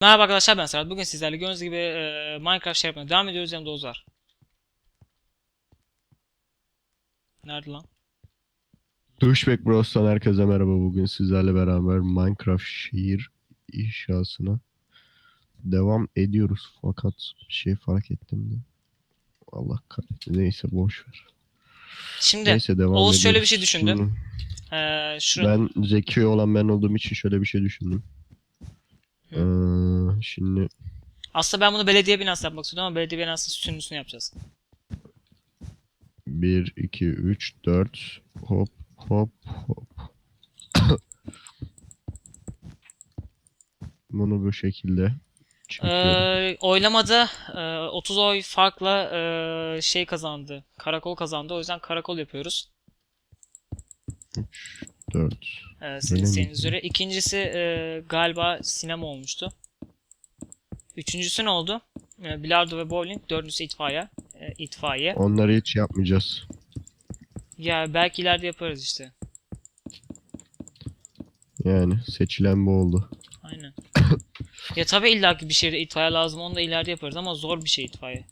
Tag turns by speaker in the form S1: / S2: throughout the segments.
S1: Merhaba arkadaşlar ben Serhat. Bugün sizlerle gördüğünüz gibi e, Minecraft şey yapmaya devam ediyoruz. Yanımda Oğuz var. Nerede lan?
S2: Douchebag Bros'tan herkese merhaba. Bugün sizlerle beraber Minecraft şehir inşasına devam ediyoruz. Fakat bir şey fark ettim de. Allah kahretsin. Neyse boş ver.
S1: Şimdi
S2: Neyse devam
S1: Oğuz şöyle bir
S2: ediyoruz.
S1: şey düşündü.
S2: Şimdi
S1: e, şurada
S2: ben zeki olan ben olduğum için şöyle bir şey düşündüm. Ee, şimdi
S1: aslında ben bunu belediye binası yapmak istiyordum ama belediye binası sütunlusunu yapacağız.
S2: 1, 2, 3, 4 hop hop hop. Bunu bu şekilde çekiyorum.
S1: E, oylamada e, 30 oy farkla e, şey kazandı. Karakol kazandı. O yüzden karakol yapıyoruz.
S2: 4.
S1: E, sizin üzere. İkincisi e, galiba sinema olmuştu. Üçüncüsü ne oldu? E, bilardo ve bowling. Dördüncüsü itfaiye. E, itfaiye.
S2: Onları hiç yapmayacağız.
S1: Ya belki ileride yaparız işte.
S2: Yani seçilen bu oldu.
S1: Aynen. ya tabii illaki bir şehirde itfaiye lazım. Onu da ileride yaparız ama zor bir şey itfaiye.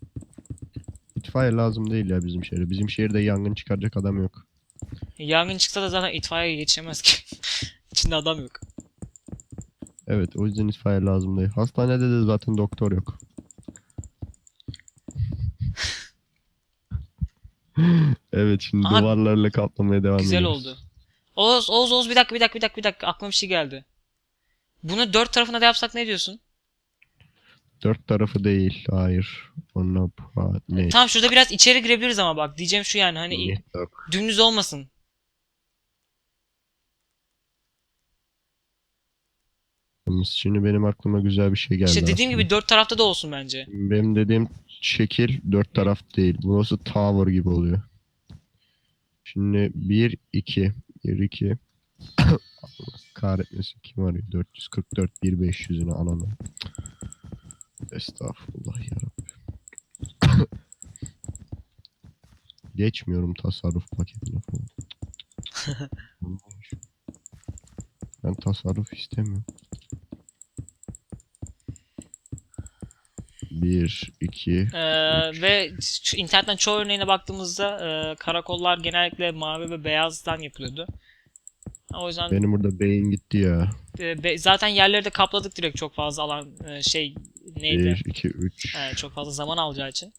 S2: İtfaiye lazım değil ya bizim şehirde. Bizim şehirde yangın çıkaracak adam yok.
S1: Yangın çıksa da zaten itfaiye yetişemez ki. İçinde adam yok.
S2: Evet o yüzden itfaiye lazım değil. Hastanede de zaten doktor yok. evet şimdi
S1: Aha,
S2: duvarlarla kaplamaya devam
S1: Güzel
S2: ediyoruz.
S1: oldu. Oğuz, Oğuz, Oğuz bir dakika, bir dakika, bir dakika, bir dakika. Aklıma bir şey geldi. Bunu dört tarafına da yapsak ne diyorsun?
S2: Dört tarafı değil. Hayır. Ha, ne?
S1: Tamam şurada biraz içeri girebiliriz ama bak diyeceğim şu yani hani dümdüz olmasın.
S2: Şimdi benim aklıma güzel bir şey geldi.
S1: İşte dediğim
S2: aslında.
S1: gibi dört tarafta da olsun bence.
S2: Benim dediğim şekil dört taraf değil. Burası tower gibi oluyor. Şimdi 1 2 1 2 kahretmesin kim arıyor? 444 1500'ünü ananı. Estağfurullah yarabbim. Geçmiyorum tasarruf paketine falan. ben tasarruf istemiyorum. 1 2
S1: Ee, ve şu internetten çoğu örneğine baktığımızda e, karakollar genellikle mavi ve beyazdan yapılıyordu. O yüzden
S2: Benim burada beyin gitti ya.
S1: e, be- zaten yerleri de kapladık direkt çok fazla alan e, şey neydi?
S2: 1 2 3
S1: E, çok fazla zaman alacağı için.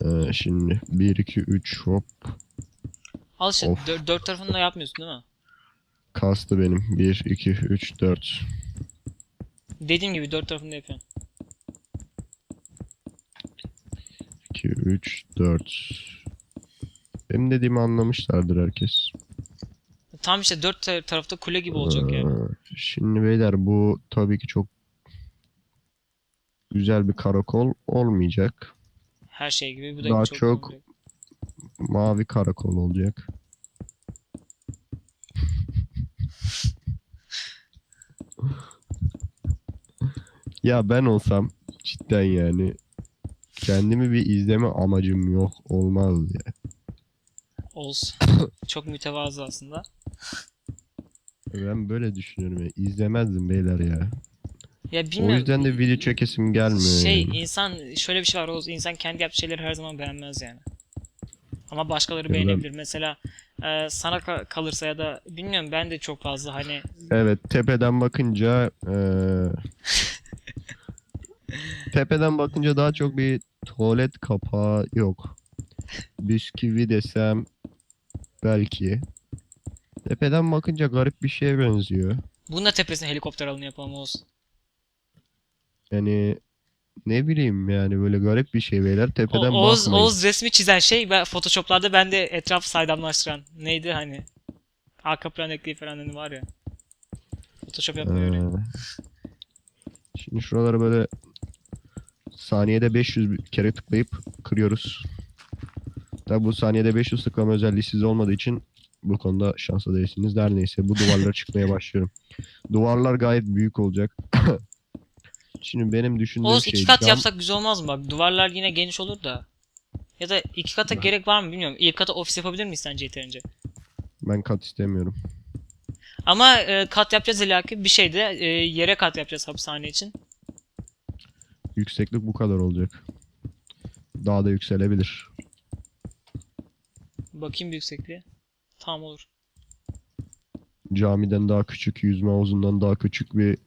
S2: Ee, şimdi 1 2 3 hop
S1: Al işte
S2: Of.
S1: dör- dört tarafını da yapmıyorsun değil mi?
S2: kastı benim. 1 2 3 4
S1: Dediğim gibi dört tarafını da yapıyorsun.
S2: 2 3 4 Benim dediğimi anlamışlardır herkes.
S1: Tam işte dört ta- tarafta kule gibi olacak yani.
S2: Ee, Şimdi beyler bu tabii ki çok güzel bir karakol olmayacak.
S1: Her şey gibi bu da
S2: Daha
S1: çok,
S2: çok- Mavi karakol olacak. ya ben olsam cidden yani kendimi bir izleme amacım yok olmaz ya.
S1: Oğuz. çok mütevazı aslında.
S2: Ben böyle düşünüyorum ya. İzlemezdim beyler ya.
S1: Ya
S2: O
S1: bilmiyorum.
S2: yüzden de video çekesim gelmiyor
S1: Şey
S2: yani.
S1: insan şöyle bir şey var Oğuz. insan kendi yaptığı şeyleri her zaman beğenmez yani. Ama başkaları
S2: Ya ben-
S1: beğenebilir. Mesela e, sana ka- kalırsa ya da bilmiyorum ben de çok fazla hani
S2: Evet tepeden bakınca eee, tepeden bakınca daha çok bir tuvalet kapağı yok. Bisküvi desem belki. Tepeden bakınca garip bir şeye benziyor.
S1: bunun da tepesine helikopter alını yapalım Oğuz.
S2: Yani ne bileyim yani böyle garip bir şey beyler
S1: O-
S2: tepeden
S1: Oğuz,
S2: bakmayın.
S1: Oğuz resmi çizen şey ben Photoshop'larda ben de etrafı saydamlaştıran. Neydi hani? Arka plan ekleyip falan hani var ya. Photoshop yapmıyor öyle.
S2: Şimdi şuraları böyle saniyede 500 bir kere tıklayıp kırıyoruz. Tabi bu saniyede 500 tıklama özelliği sizde olmadığı için bu konuda şanslı değilsiniz. Her neyse bu duvarlara çıkmaya başlıyorum. Duvarlar gayet büyük olacak. Şimdi benim düşündüğüm
S1: Oğuz
S2: şey
S1: iki kat
S2: cam-
S1: yapsak güzel olmaz mı? Bak duvarlar yine geniş olur da. Ya da iki kata
S2: Ben-
S1: gerek var mı bilmiyorum. İlk kata ofis yapabilir miyiz sence yeterince?
S2: Ben kat istemiyorum.
S1: Ama e, kat yapacağız illaki. Bir şey de e, yere kat yapacağız hapishane için.
S2: Yükseklik bu kadar olacak. Daha da yükselebilir.
S1: Bakayım bir yüksekliğe. Tamam olur.
S2: Camiden daha küçük, yüzme havuzundan daha küçük bir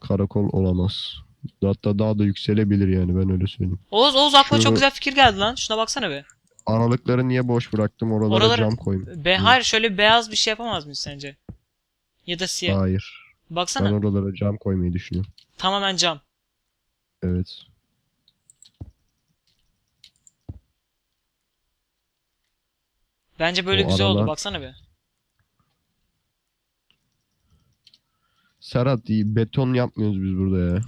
S2: karakol olamaz. Hatta daha da yükselebilir yani ben öyle söyleyeyim.
S1: Oğuz Oğuz aklıma
S2: Şu-
S1: çok güzel fikir geldi lan. Şuna baksana be.
S2: Aralıkları niye boş bıraktım? Oralara
S1: Oraları-
S2: cam koyayım.
S1: Be hayır şöyle beyaz bir şey yapamaz mıyız sence? Ya da siyah.
S2: Hayır.
S1: Baksana.
S2: Ben oralara cam koymayı düşünüyorum.
S1: Tamamen cam.
S2: Evet.
S1: Bence böyle
S2: O
S1: güzel oldu.
S2: aralar-
S1: Baksana be.
S2: Serhat iyi, beton yapmıyoruz biz burada ya.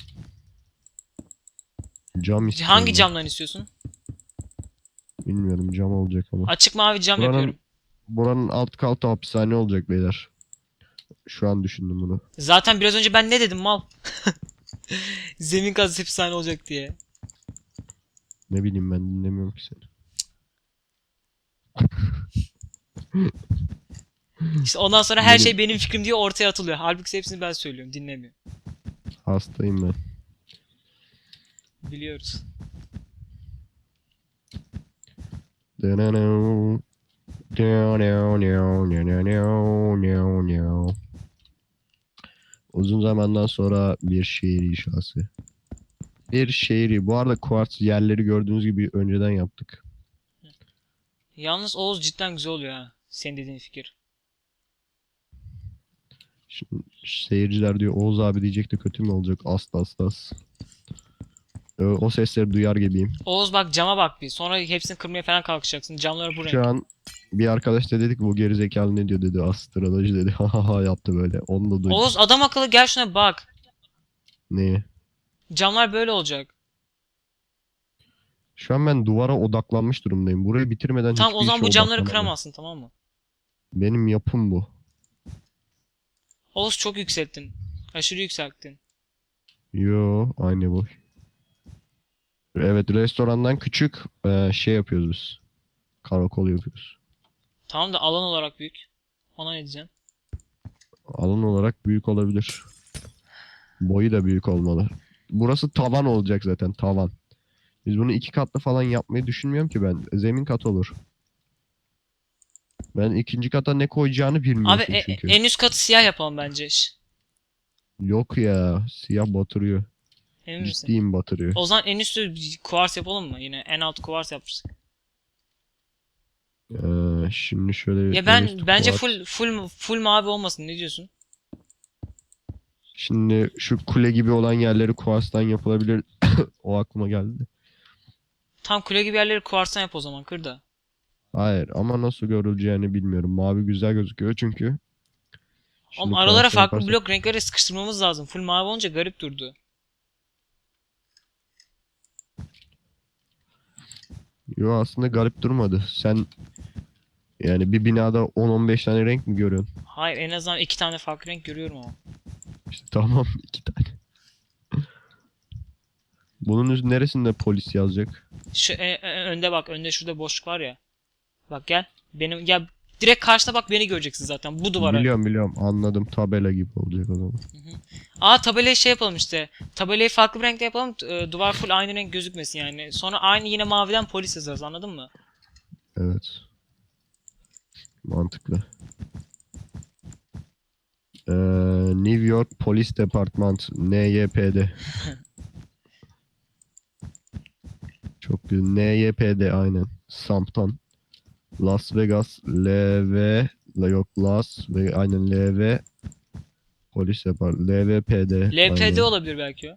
S2: Cam istiyorum.
S1: Hangi
S2: ben.
S1: camdan istiyorsun?
S2: Bilmiyorum cam olacak ama.
S1: Açık mavi cam
S2: Buranın-
S1: yapıyorum.
S2: Buranın alt katı hapishane olacak beyler. Şu an düşündüm bunu.
S1: Zaten biraz önce ben ne dedim mal? Zemin kazı hapishane olacak diye.
S2: Ne bileyim ben dinlemiyorum ki seni.
S1: İşte ondan sonra her şey benim fikrim diye ortaya atılıyor. Halbuki hepsini ben söylüyorum. Dinlemiyor.
S2: Hastayım ben.
S1: Biliyoruz.
S2: Uzun zamandan sonra bir şehir inşası. Bir şehri. Bu arada kuartz yerleri gördüğünüz gibi önceden yaptık.
S1: Yalnız Oğuz cidden güzel oluyor ha. Senin dediğin fikir.
S2: Şimdi seyirciler diyor Oğuz abi diyecek de kötü mü olacak? Asla asla. asla. Ee, O sesleri duyar gibiyim.
S1: Oğuz bak cama bak bir. Sonra hepsini kırmaya falan kalkacaksın. Camları bu renk.
S2: Şu an bir arkadaş da dedik bu gerizekalı ne diyor dedi. Astroloji dedi. Ha ha ha yaptı böyle. Onu da duydum.
S1: Oğuz adam akıllı gel şuna bak.
S2: Neye?
S1: Camlar böyle olacak.
S2: Şu an ben duvara odaklanmış durumdayım. Burayı bitirmeden
S1: Tamam o zaman
S2: işe
S1: bu camları kıramazsın tamam mı?
S2: Benim yapım bu.
S1: Oğuz çok yükselttin. Aşırı yükselttin.
S2: Yo aynı boy. Evet restorandan küçük e, şey yapıyoruz biz. Karakol yapıyoruz.
S1: Tamam da alan olarak büyük. Ona ne diyeceksin?
S2: Alan olarak büyük olabilir. Boyu da büyük olmalı. Burası tavan olacak zaten tavan. Biz bunu iki katlı falan yapmayı düşünmüyorum ki ben. Zemin kat olur. Ben ikinci kata ne koyacağını
S1: Abi
S2: bilmiyorsun
S1: e-
S2: çünkü.
S1: en üst katı siyah yapalım bence.
S2: Yok ya siyah batırıyor.
S1: Emin misin?
S2: Ciddiyim batırıyor.
S1: O zaman en üstü kuvars yapalım mı? Yine en altı kuvars yapmışız.
S2: Ee, şimdi şöyle
S1: Ya
S2: en
S1: ben bence
S2: kuart-
S1: full full full mavi olmasın. Ne diyorsun?
S2: Şimdi şu kule gibi olan yerleri kuarstan yapılabilir. o aklıma geldi.
S1: Tam kule gibi yerleri kuvarstan yap o zaman kır da.
S2: Hayır ama nasıl görüleceğini bilmiyorum. Mavi güzel gözüküyor çünkü. Şimdi
S1: aralara
S2: kuarstan
S1: farklı
S2: yaparsak-
S1: blok renkleri sıkıştırmamız lazım. Full mavi olunca garip durdu.
S2: Yo aslında garip durmadı. Sen yani bir binada 10-15 tane renk mi görüyorsun?
S1: Hayır en azından iki tane farklı renk görüyorum ama.
S2: İşte tamam iki tane. Bunun üst- neresinde polis yazacak?
S1: Şu e- e- önde bak. Önde şurada boşluk var ya. Bak gel. Benim ya direkt karşıda bak beni göreceksin zaten bu duvara.
S2: Biliyorum biliyorum anladım tabela gibi olacak o zaman.
S1: Aa tabelayı şey yapalım işte. Tabelayı farklı bir renkte yapalım. e, duvar full aynı renk gözükmesin yani. Sonra aynı yine maviden polis yazarız anladın mı?
S2: Evet. Mantıklı. Ee, New York Police Department NYPD. Çok güzel. NYPD aynen. Sampton. Las Vegas LV la yok Las ve aynen LV Polis Department LVPD.
S1: LPD
S2: aynen.
S1: olabilir belki o.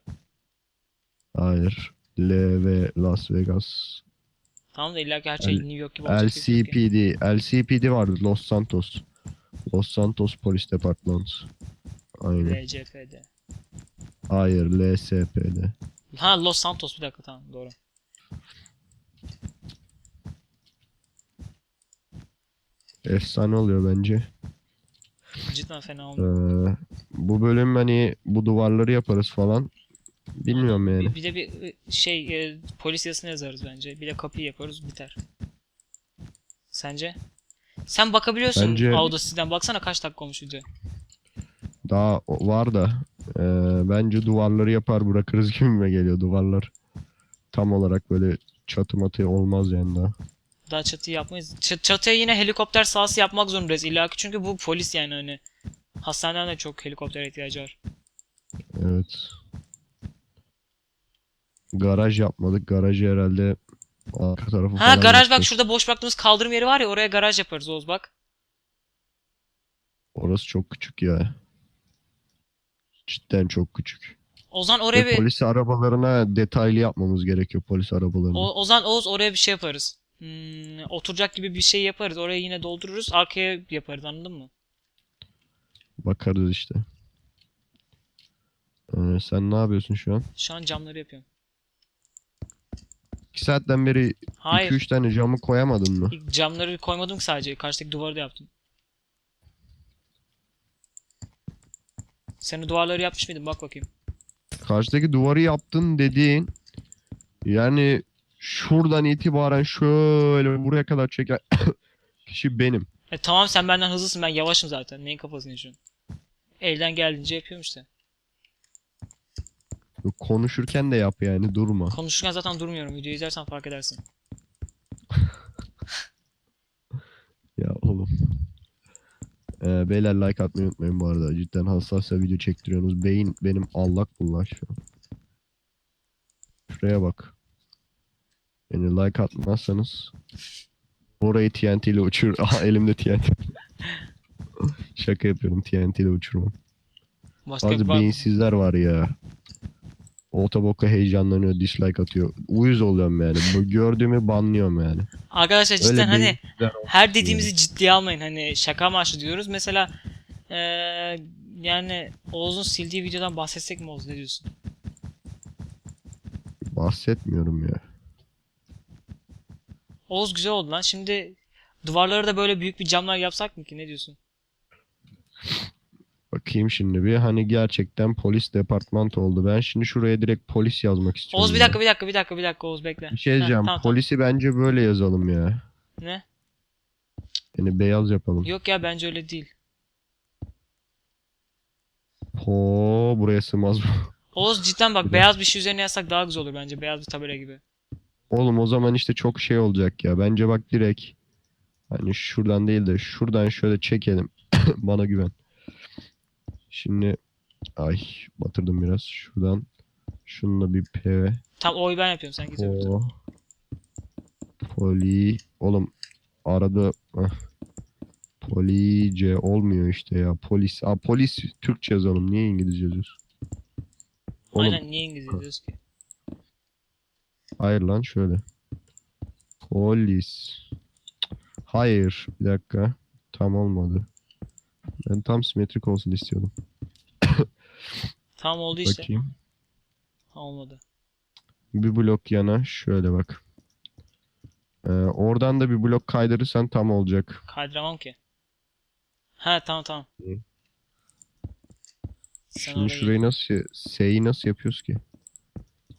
S2: Hayır. LV Las Vegas.
S1: Tamam da illa ki her şey
S2: L-
S1: New York gibi olacak.
S2: LCPD. LCPD vardı. Los Santos. Los Santos Polis Department. Aynen.
S1: LCPD.
S2: Hayır. LSPD.
S1: Ha Los Santos bir dakika tamam doğru.
S2: Efsane oluyor bence.
S1: Cidden fena oldu.
S2: Ee, bu bölüm hani bu duvarları yaparız falan. Bilmiyorum yani.
S1: Bir, bir de bir şey e, polis yazısını yazarız bence. Bir de kapıyı yaparız biter. Sence? Sen bakabiliyorsun
S2: Bence-
S1: Audacity'den baksana kaç dakika olmuş video.
S2: Daha var da e, bence duvarları yapar bırakırız gibime geliyor duvarlar. Tam olarak böyle çatı matı olmaz yani daha.
S1: Daha çatıyı yapmayız. Ç- çatıya yine helikopter sahası yapmak zorundayız illa ki çünkü bu polis yani hani. Hastaneden de çok helikopter ihtiyacı var.
S2: Evet. Garaj yapmadık. Garajı herhalde arka tarafı
S1: Ha
S2: falan
S1: garaj bak
S2: yapacağız.
S1: şurada boş bıraktığımız kaldırım yeri var ya oraya garaj yaparız Oğuz bak.
S2: Orası çok küçük ya. Cidden çok küçük.
S1: Ozan
S2: Ve
S1: oraya bir
S2: polis arabalarına detaylı yapmamız gerekiyor polis arabalarını.
S1: O, Ozan Oğuz oraya bir şey yaparız. Hmm, oturacak gibi bir şey yaparız. Oraya yine doldururuz. Arkaya yaparız anladın mı?
S2: Bakarız işte. Ee, sen ne yapıyorsun şu an?
S1: Şu an camları yapıyorum.
S2: 2 saatten beri
S1: Hayır.
S2: 2-3 tane camı koyamadın mı?
S1: camları koymadım sadece. Karşıdaki duvarı da yaptım. Sen o duvarları yapmış mıydın? Bak bakayım.
S2: Karşıdaki duvarı yaptın dediğin yani şuradan itibaren şöyle buraya kadar çeken kişi benim.
S1: E tamam sen benden hızlısın. Ben yavaşım zaten. Neyin kafasını yaşıyorsun? Elden geldiğince yapıyorum işte.
S2: Konuşurken de yap yani durma.
S1: Konuşurken zaten durmuyorum. Videoyu izlersen fark edersin.
S2: Ya oğlum. Ee, beyler like atmayı unutmayın bu arada. Cidden hassasça video çektiriyorsunuz. Beyin benim allak bullak şu an. Şuraya bak. Yani like atmazsanız orayı TNT ile uçur. Aha elimde TNT. Şaka yapıyorum TNT ile uçurmam. Bazı beyinsizler var ya. Otoboka heyecanlanıyor, dislike atıyor. Uyuz oluyorum yani. Bu gördüğümü banlıyorum yani.
S1: Arkadaşlar cidden
S2: Öyle
S1: hani
S2: beyinsizler
S1: her dediğimizi ciddiye almayın. Hani şaka amaçlı diyoruz. Mesela eee, yani Oğuz'un sildiği videodan bahsetsek mi Oğuz? Ne diyorsun?
S2: bahsetmiyorum ya.
S1: Oğuz güzel oldu lan. Şimdi duvarlara da böyle büyük bir camlar yapsak mı ki? Ne diyorsun?
S2: Bakayım şimdi bir hani gerçekten polis departmanı oldu. Ben şimdi şuraya direkt polis yazmak istiyorum.
S1: Oğuz bir dakika bir dakika bir dakika bir dakika Oğuz bekle.
S2: Bir şey
S1: Heh,
S2: diyeceğim.
S1: tamam.
S2: Polisi bence böyle yazalım ya.
S1: Ne?
S2: Yani beyaz yapalım.
S1: Yok ya bence öyle değil.
S2: Po buraya sığmaz bu.
S1: Oğuz cidden bak beyaz bir şey üzerine yazsak daha güzel olur bence. Beyaz bir tabela gibi.
S2: Oğlum o zaman işte çok şey olacak ya. Bence bak direkt hani şuradan değil de şuradan şöyle çekelim. Bana güven. Şimdi ay batırdım biraz. Şuradan şununla bir P.
S1: Tam oyu ben yapıyorum sen güzel
S2: Po. Poli. Oğlum arada ah. Police olmuyor işte ya. Polis. Aa, polis Türkçe yazalım. Niye İngilizce yazıyorsun? Oğlum
S1: Aynen niye İngilizce diyoruz ki?
S2: Hayır lan şöyle. Polis. Hayır. Bir dakika. Tam olmadı. Ben tam simetrik olsun istiyordum.
S1: Tamam oldu işte.
S2: Bakayım.
S1: Ha, olmadı.
S2: Bir blok yana şöyle bak. Ee, oradan da bir blok kaydırırsan tam olacak.
S1: Kaydıramam ki. Ha tamam tamam. Sen
S2: Şimdi şurayı nasıl S'yi nasıl yapıyoruz ki?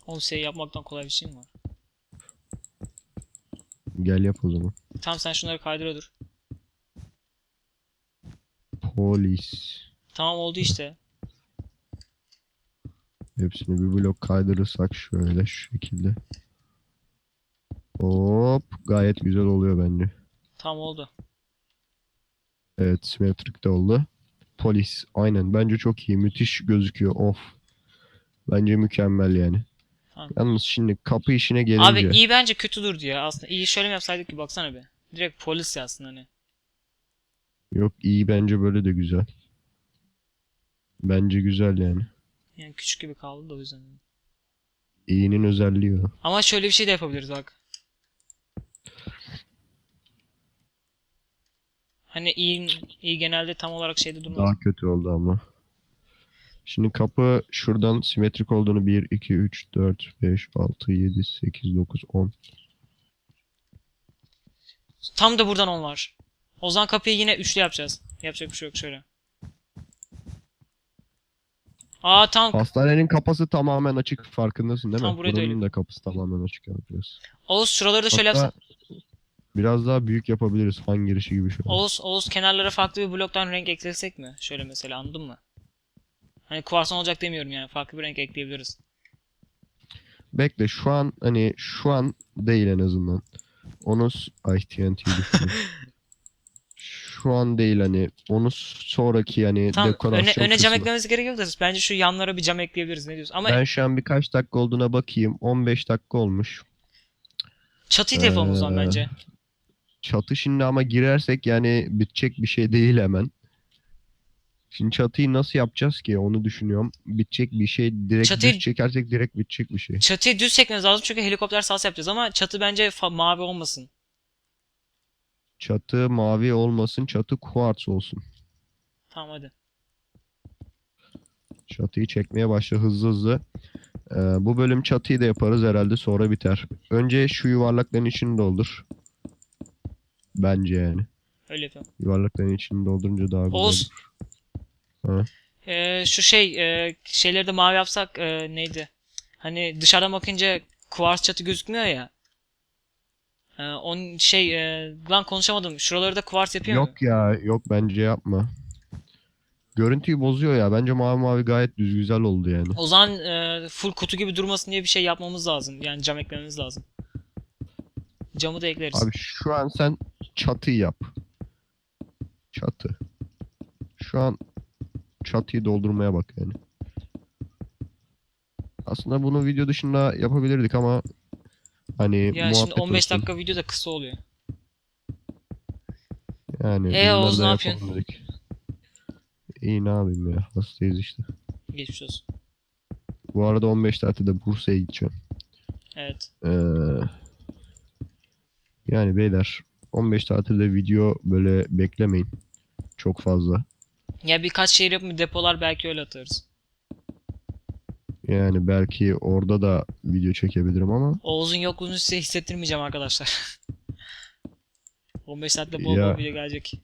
S1: Oğlum şey yapmaktan kolay bir şey mi var?
S2: Gel yap o zaman.
S1: Tamam sen şunları kaydıra dur.
S2: Polis.
S1: Tamam oldu işte.
S2: Hepsini bir blok kaydırırsak şöyle şu şekilde. Hop gayet güzel oluyor bence.
S1: Tamam oldu.
S2: Evet simetrik de oldu. Polis aynen bence çok iyi müthiş gözüküyor of. Bence mükemmel yani.
S1: Tamam.
S2: Yalnız şimdi kapı işine gelince.
S1: Abi iyi bence kötü durdu ya aslında. İyi şöyle mi yapsaydık ki baksana be. Direkt polis yazsın hani.
S2: Yok iyi bence böyle de güzel. Bence güzel yani.
S1: Yani küçük gibi kaldı da o yüzden.
S2: İyinin özelliği o.
S1: Ama şöyle bir şey de yapabiliriz bak. Hani iyi, iyi genelde tam olarak şeyde durmaz.
S2: Daha kötü oldu ama. Şimdi kapı şuradan simetrik olduğunu 1, 2, 3, 4, 5, 6, 7, 8, 9, 10.
S1: Tam da buradan on var. O zaman kapıyı yine üçlü yapacağız. Yapacak bir şey yok şöyle. Aa tam
S2: Hastanenin kapısı tamamen açık farkındasın değil mi?
S1: Tam buraya da
S2: Buranın
S1: öyle.
S2: da kapısı tamamen açık yapacağız.
S1: Oğuz şuraları da şöyle
S2: Hatta
S1: yapsan.
S2: Biraz daha büyük yapabiliriz. Han girişi gibi şöyle.
S1: Oğuz, Oğuz kenarlara farklı bir bloktan renk eklesek mi? Şöyle mesela anladın mı? Hani kuarsan olacak demiyorum yani. Farklı bir renk ekleyebiliriz.
S2: Bekle şu an hani şu an değil en azından. Onu ay TNT düştü. Şu an değil hani onu sonraki yani
S1: Tamam öne,
S2: dekorasyon
S1: öne cam
S2: kısmı.
S1: eklememiz gerek yok da bence şu yanlara bir cam ekleyebiliriz. Ne diyorsun? Ama
S2: Ben şu an birkaç dakika olduğuna bakayım. 15 dakika olmuş.
S1: çatıyı da yapalım o zaman
S2: Ee,
S1: bence.
S2: Çatı şimdi ama girersek yani bitecek bir şey değil hemen. Şimdi çatıyı nasıl yapacağız ki onu düşünüyorum. Bitecek bir şey direkt
S1: Çatıyı-
S2: düz çekersek direkt bitecek bir şey.
S1: Çatıyı düz çekmemiz lazım çünkü helikopter sahası yapacağız ama çatı bence mavi olmasın.
S2: Çatı mavi olmasın, çatı kuartz olsun.
S1: Tamam hadi.
S2: Çatıyı çekmeye başla hızlı hızlı. Ee, bu bölüm çatıyı da yaparız herhalde sonra biter. Önce şu yuvarlakların içini doldur. Bence yani.
S1: Öyle yapalım.
S2: Yuvarlakların içini doldurunca daha güzel olur.
S1: Ee, şu şey e, şeyleri de mavi yapsak e, neydi? Hani dışarıdan bakınca kuvars çatı gözükmüyor ya. Ee, on şey e, lan konuşamadım. Şuraları da kuvars yapıyor mu?
S2: Yok ya yok bence yapma. Görüntüyü bozuyor ya. Bence mavi mavi gayet düz güzel oldu yani.
S1: O zaman e, full kutu gibi durmasın diye bir şey yapmamız lazım. Yani cam eklememiz lazım. Camı da ekleriz.
S2: Abi şu an sen çatı yap. Çatı. Şu an çatıyı doldurmaya bak yani. Aslında bunu video dışında yapabilirdik ama hani
S1: ya şimdi
S2: muhabbet
S1: 15
S2: olsun.
S1: dakika video da kısa oluyor.
S2: Yani
S1: E,
S2: bunları
S1: Oğuz,
S2: da
S1: ne
S2: yapalım
S1: yapıyorsun?
S2: dedik. İyi ne yapayım ya. Hastayız işte.
S1: Geçmiş olsun.
S2: Bu arada 15 tatilde Bursa'ya gideceğim.
S1: Evet.
S2: Ee, yani beyler 15 tatilde video böyle beklemeyin. Çok fazla.
S1: Ya birkaç şehir yapıp depolar belki öyle atarız.
S2: Yani belki orada da video çekebilirim ama
S1: Oğuz'un yokluğunu size hissettirmeyeceğim arkadaşlar. 15 saatte bol
S2: Ya.
S1: bol video gelecek.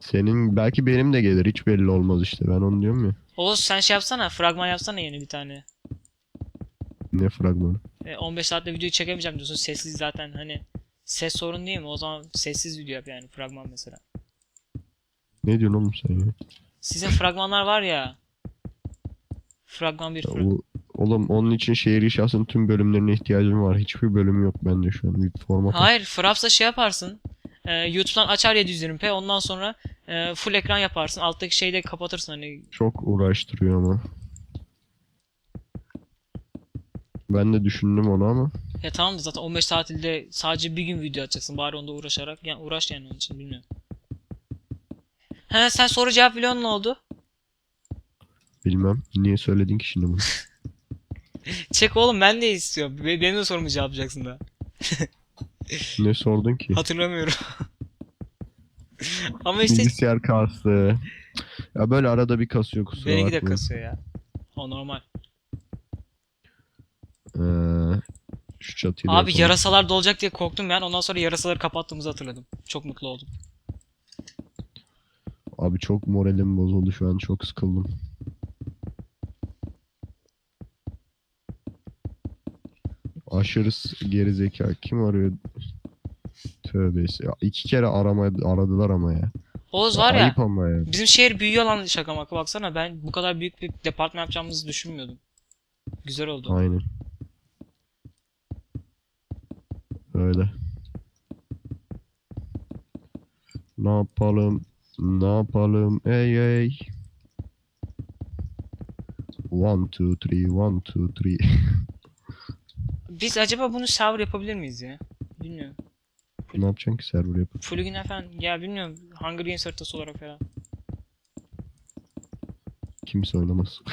S2: senin belki benim de gelir hiç belli olmaz işte ben onu diyorum ya.
S1: Oğuz sen şey yapsana, fragman yapsana yeni bir tane.
S2: Ne fragmanı.
S1: E, 15 saatte videoyu çekemeyeceğim diyorsun. Sessiz zaten hani. Ses sorun değil mi? O zaman sessiz video yap yani fragman mesela.
S2: Ne diyorsun oğlum sen ya?
S1: Sizin fragmanlar var ya. Fragman bir
S2: Ya
S1: fragman.
S2: o- oğlum onun için şehir inşasının tüm bölümlerine ihtiyacım var. Hiçbir bölüm yok bende şu an. Bir format.
S1: Hayır, Fraps'ta şey yaparsın. E, YouTube'dan açar 720p ondan sonra e, full ekran yaparsın. Alttaki şeyi de kapatırsın hani.
S2: Çok uğraştırıyor ama. Ben de düşündüm onu ama.
S1: Ya tamam da zaten 15 tatilde sadece bir gün video atacaksın. Bari onda uğraşarak. Yani uğraş yani onun için bilmiyorum. He sen soru cevap biliyorsun ne oldu?
S2: Bilmem. Niye söyledin ki şimdi bunu?
S1: Çek oğlum ben de istiyorum. Be- Benim de sorumu cevaplayacaksın da.
S2: ne sordun ki?
S1: Hatırlamıyorum. Ama işte
S2: Bilgisayar kastı. Ya böyle arada bir kasıyor kusura
S1: benimki de kasıyor ya. O normal.
S2: Ee, şu çatıyı da
S1: Abi
S2: yapalım.
S1: yarasalar dolacak diye korktum ben. Ondan sonra yarasaları kapattığımızı hatırladım. Çok mutlu oldum.
S2: Abi çok moralim bozuldu şu an. Çok sıkıldım. Aşırı geri zeka. Kim arıyor? Tövbesi. Ya iki kere arama aradılar ama ya.
S1: Oğuz var ya.
S2: Ayıp ama ya.
S1: Bizim şehir büyüyor lan şaka maka baksana. Ben bu kadar büyük bir departman yapacağımızı düşünmüyordum. Güzel oldu.
S2: Aynen. Öyle. Ne yapalım? Ne yapalım? Ey ey. One, two, three, one, two, three.
S1: Biz acaba bunu server yapabilir miyiz ya? Bilmiyorum.
S2: ne yapacaksın ki server yapıp?
S1: Plugin falan ya bilmiyorum. Hunger Games haritası olarak falan.
S2: Kimse oynamaz.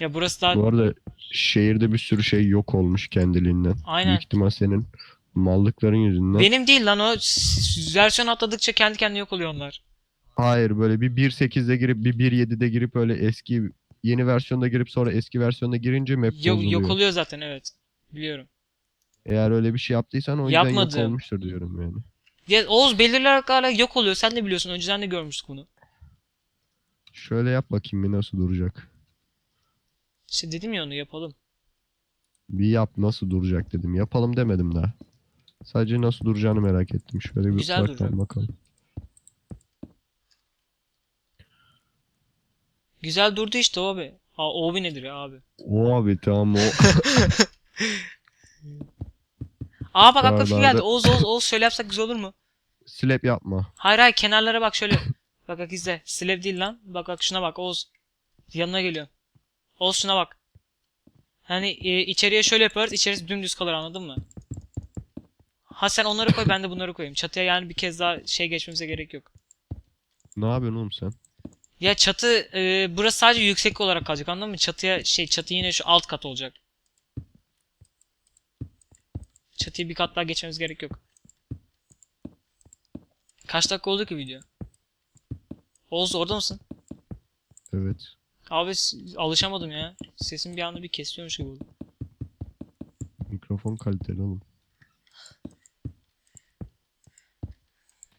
S1: Ya burası daha
S2: Bu arada şehirde bir sürü şey yok olmuş kendiliğinden.
S1: Aynen.
S2: Büyük ihtimal senin mallıkların yüzünden.
S1: benim değil lan o versiyon atladıkça kendi kendine yok oluyor onlar.
S2: Hayır böyle bir 1.8'de girip bir 1.7'de girip öyle eski yeni versiyonda girip sonra eski versiyonda girince map
S1: Yok,
S2: bozuluyor.
S1: yok oluyor zaten evet. Biliyorum.
S2: Eğer öyle bir şey yaptıysan o yüzden
S1: Yapmadım.
S2: yok olmuştur diyorum yani.
S1: Ya Oğuz belirli aralıklarla yok oluyor. Sen de biliyorsun. Önceden de görmüştük bunu.
S2: Şöyle yap bakayım bir nasıl duracak.
S1: İşte dedim ya onu yapalım.
S2: Bir yap nasıl duracak dedim. Yapalım demedim daha. Sadece nasıl duracağını merak ettim. Şöyle bir
S1: Güzel duracak.
S2: bakalım.
S1: Güzel durdu işte o abi. Aa, o abi nedir ya abi?
S2: O abi tamam o.
S1: Aa bak aklıma fikir geldi. Oğuz Oğuz Oğuz şöyle yapsak güzel olur mu?
S2: Slap yapma.
S1: Hayır hayır kenarlara bak şöyle. bak bak izle. Slab değil lan. Bak bak şuna bak Oğuz. Yanına geliyor. Oğuz şuna bak. Hani e, içeriye şöyle yaparız. İçerisi dümdüz kalır anladın mı? Ha sen onları koy ben de bunları koyayım. Çatıya yani bir kez daha şey geçmemize gerek yok.
S2: Ne yapıyorsun oğlum sen?
S1: Ya çatı e, burası sadece yüksek olarak kalacak anladın mı? Çatıya şey çatı yine şu alt kat olacak. Çatıyı bir kat daha geçmemiz gerek yok. Kaç dakika oldu ki video? Oğuz orada mısın?
S2: Evet.
S1: Abi alışamadım ya. Sesim bir anda bir kesiyormuş gibi oldu.
S2: Mikrofon kaliteli oğlum.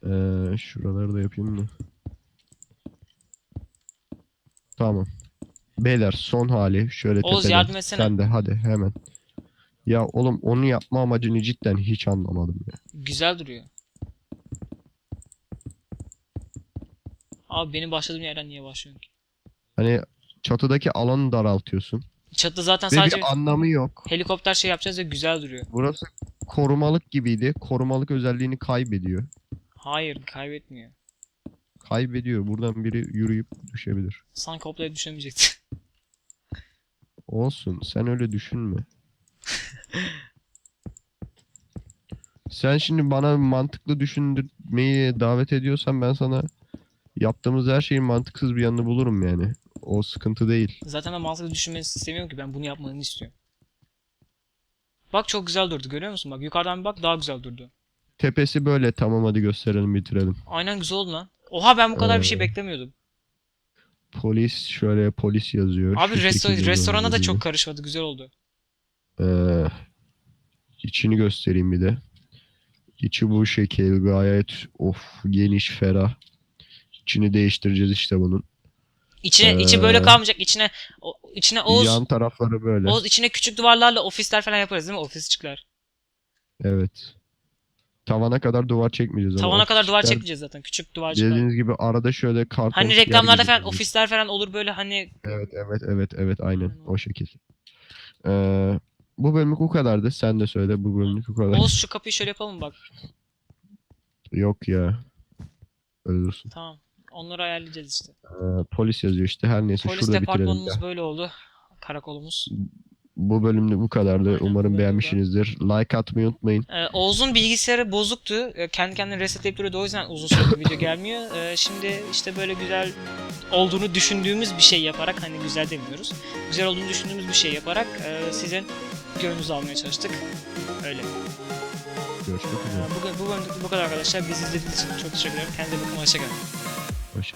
S2: Ee, şuraları da yapayım mı? Tamam. Beyler son hali şöyle
S1: Oğuz,
S2: tepeden.
S1: yardım etsene.
S2: Sen de hadi hemen. Ya oğlum onu yapma amacını cidden hiç anlamadım ya.
S1: Güzel duruyor. Abi benim başladığım yerden niye başlıyorsun ki?
S2: Hani çatıdaki alanı daraltıyorsun.
S1: Çatı zaten
S2: Ve
S1: sadece
S2: bir anlamı yok.
S1: helikopter şey yapacağız ve güzel duruyor.
S2: Burası korumalık gibiydi. Korumalık özelliğini kaybediyor.
S1: Hayır kaybetmiyor.
S2: Kaybediyor. Buradan biri yürüyüp düşebilir.
S1: Sanki hoplaya düşemeyecekti.
S2: Olsun. Sen öyle düşünme. Sen şimdi bana mantıklı düşünmeyi davet ediyorsan ben sana yaptığımız her şeyin mantıksız bir yanını bulurum yani. O sıkıntı değil.
S1: Zaten ben mantıklı düşünmeni istemiyorum ki ben bunu yapmanı istiyorum. Bak çok güzel durdu görüyor musun? Bak yukarıdan bir bak daha güzel durdu.
S2: Tepesi böyle tamam hadi gösterelim bitirelim.
S1: Aynen güzel oldu lan. Oha ben bu kadar bir şey
S2: Ee,
S1: beklemiyordum.
S2: Polis şöyle polis yazıyor.
S1: Abi
S2: şu
S1: resto-
S2: şekilde
S1: restorana da
S2: yazıyor.
S1: çok karışmadı güzel oldu.
S2: Ee, içini göstereyim bir de. İçi bu şekil gayet of geniş ferah. İçini değiştireceğiz işte bunun.
S1: İçine içi böyle
S2: Ee,
S1: kalmayacak. İçine o, içine Oğuz
S2: Yan tarafları böyle.
S1: Oğuz içine küçük duvarlarla ofisler falan yaparız değil mi? Ofisçikler.
S2: Evet. Tavana kadar duvar çekmeyeceğiz ama
S1: Tavana kadar duvar
S2: ofisler
S1: çekmeyeceğiz zaten. Küçük duvarcıklar.
S2: Dediğiniz gibi arada şöyle karton
S1: Hani
S2: yer
S1: reklamlarda
S2: gibi
S1: falan
S2: duruyor.
S1: ofisler falan olur böyle hani
S2: Evet evet evet evet aynen
S1: Aynen.
S2: o şekil. Ee, bu bölümlük bu kadardı. Sen de söyle bu bölümlük bu kadar.
S1: Oğuz şu kapıyı şöyle yapalım bak.
S2: Yok ya. Ölürsün.
S1: Tamam. Onları ayarlayacağız işte.
S2: Ee, polis yazıyor işte. Her neyse
S1: Polis
S2: şurada bitirelim.
S1: departmanımız böyle oldu. Karakolumuz.
S2: Bu bölümde bu kadardı. Umarım
S1: bölümde.
S2: beğenmişsinizdir. Like atmayı unutmayın.
S1: Ee, Oğuz'un bilgisayarı bozuktu. Ee, kendi kendine resetleyip duruyordu. O yüzden uzun süredir video gelmiyor. Ee, şimdi işte böyle güzel olduğunu düşündüğümüz bir şey yaparak hani güzel demiyoruz. Güzel olduğunu düşündüğümüz bir şey yaparak e, sizin gönlünüzü almaya çalıştık. Öyle.
S2: Görüşmek
S1: Ee,
S2: üzere.
S1: bugün bu bölümde bu kadar arkadaşlar. Bizi izlediğiniz için çok teşekkür ederim. Kendinize bakın. Hoşçakalın.
S2: Hoşça